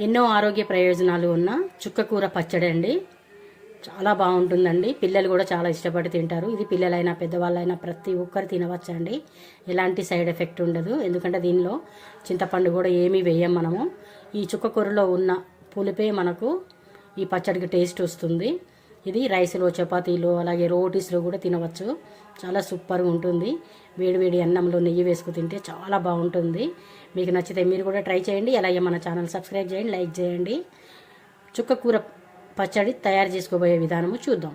ఎన్నో ఆరోగ్య ప్రయోజనాలు ఉన్న చుక్కకూర పచ్చడి అండి. చాలా బాగుంటుందండి. పిల్లలు కూడా చాలా ఇష్టపడి తింటారు. ఇది పిల్లలైనా పెద్దవాళ్ళైనా ప్రతి ఒక్కరు తినవచ్చండి. ఎలాంటి సైడ్ ఎఫెక్ట్ ఉండదు. ఎందుకంటే దీనిలో చింతపండు కూడా ఏమీ వేయం మనము. ఈ చుక్కకూరలో ఉన్న పులిపే మనకు ఈ పచ్చడికి టేస్ట్ వస్తుంది. ఇది రైస్లో చపాతీలు అలాగే రోటీస్లో కూడా తినవచ్చు. చాలా సూపర్గా ఉంటుంది. వేడివేడి అన్నంలో నెయ్యి వేసుకు తింటే చాలా బాగుంటుంది. మీకు నచ్చితే మీరు కూడా ట్రై చేయండి. అలాగే మన ఛానల్ సబ్స్క్రైబ్ చేయండి లైక్ చేయండి. చుక్క కూర పచ్చడి తయారు చేసుకోబోయే విధానము చూద్దాం.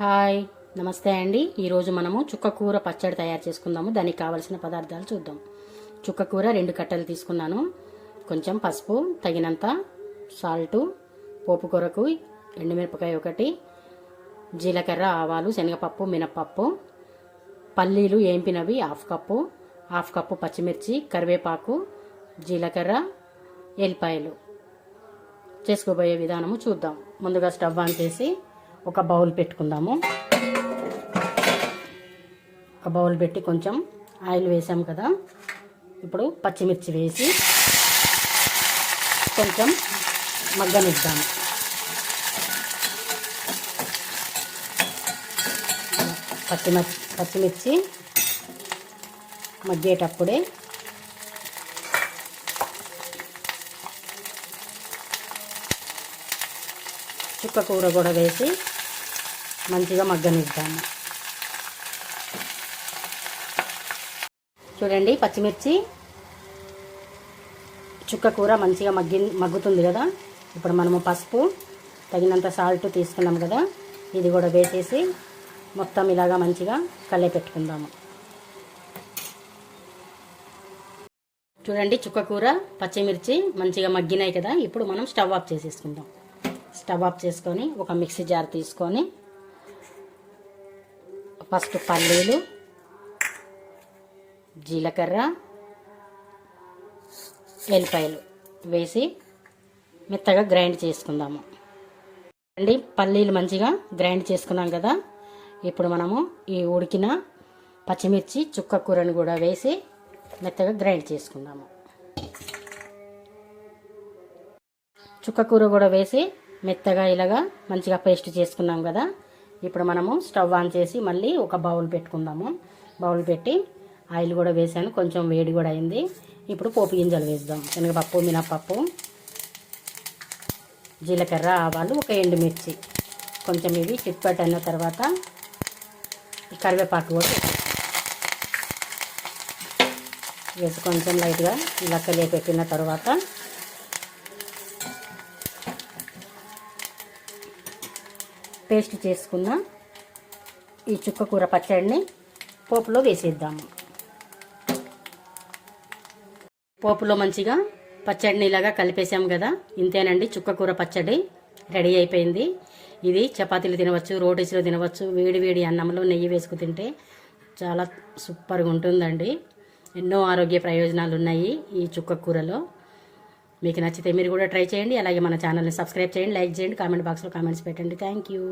హాయ్ నమస్తే అండి. ఈరోజు మనము చుక్కకూర పచ్చడి తయారు చేసుకుందాము. దానికి కావలసిన పదార్థాలు చూద్దాం. చుక్కకూర రెండు కట్టలు తీసుకున్నాను. కొంచెం పసుపు తగినంత సాల్టు పోపు కూరకు ఎండుమిరపకాయ ఒకటి జీలకర్ర ఆవాలు శనగపప్పు మినపప్పు పల్లీలు ఏంపినవి హాఫ్ కప్పు హాఫ్ కప్పు పచ్చిమిర్చి కరివేపాకు జీలకర్ర ఎల్లిపాయలు. చేసుకోబోయే విధానము చూద్దాం. ముందుగా స్టవ్ ఆన్ చేసి ఒక బౌల్ పెట్టుకుందాము. ఒక బౌల్ పెట్టి కొంచెం ఆయిల్ వేసాం కదా. ఇప్పుడు పచ్చిమిర్చి వేసి కొంచెం మగ్గనిద్దాము పచ్చిమ పచ్చిమిర్చి మగ్గేటప్పుడే చుక్క కూర కూడా వేసి మంచిగా మగ్గనిద్దాము చూడండి పచ్చిమిర్చి చుక్క కూర మంచిగా మగ్గి మగ్గుతుంది కదా? ఇప్పుడు మనము పసుపు తగినంత సాల్ట్ తీసుకున్నాం కదా ఇది కూడా వేసేసి మొత్తం ఇలాగా మంచిగా కళ్ళే పెట్టుకుందాము. చూడండి చుక్క కూర పచ్చిమిర్చి మంచిగా మగ్గినాయి కదా ఇప్పుడు మనం స్టవ్ ఆఫ్ చేసేసుకుందాం. స్టవ్ ఆఫ్ చేసుకొని ఒక మిక్సీ జార్ తీసుకొని ఫస్ట్ పల్లీలు జీలకర్ర ఎల్లిపాయలు వేసి మెత్తగా గ్రైండ్ చేసుకుందాము. అండి పల్లీలు మంచిగా గ్రైండ్ చేసుకున్నాం కదా. ఇప్పుడు మనము ఈ ఉడికిన పచ్చిమిర్చి చుక్క కూరని కూడా వేసి మెత్తగా గ్రైండ్ చేసుకుందాము. చుక్క కూర కూడా వేసి మెత్తగా ఇలాగా మంచిగా పేస్ట్ చేసుకున్నాం కదా. ఇప్పుడు మనము స్టవ్ ఆన్ చేసి మళ్ళీ ఒక బౌల్ పెట్టుకుందాము. బౌల్ పెట్టి ఆయిల్ కూడా వేసాను. కొంచెం వేడి కూడా అయింది. ఇప్పుడు పోపు గింజలు వేద్దాం. శనగపప్పు మినప్పప్పు. జీలకర్ర ఆవాలు ఒక ఎండుమిర్చి. కొంచెం ఇవి చిట్పట్ అయిన తర్వాత కరివేపాకు కూడా వేసి కొంచెం లైట్గా ఇలా పెట్టిన తర్వాత పేస్ట్ చేసుకున్న ఈ చుక్క కూర పచ్చడిని పోపులో వేసేద్దాము. పోపులో మంచిగా పచ్చడిని ఇలాగా కలిపేసాం కదా. ఇంతేనండి చుక్కకూర పచ్చడి రెడీ అయిపోయింది. ఇది చపాతీలు తినవచ్చు రోటీస్లో తినవచ్చు వేడి వేడి అన్నంలో నెయ్యి వేసుకు తింటే చాలా సూపర్గా ఉంటుందండి. ఎన్నో ఆరోగ్య ప్రయోజనాలు ఉన్నాయి ఈ చుక్క కూరలో. మీకు నచ్చితే మీరు కూడా ట్రై చేయండి. అలాగే మన ఛానల్ని సబ్స్క్రైబ్ చేయండి లైక్ చేయండి కామెంట్ బాక్స్లో కామెంట్స్ పెట్టండి. Thank you.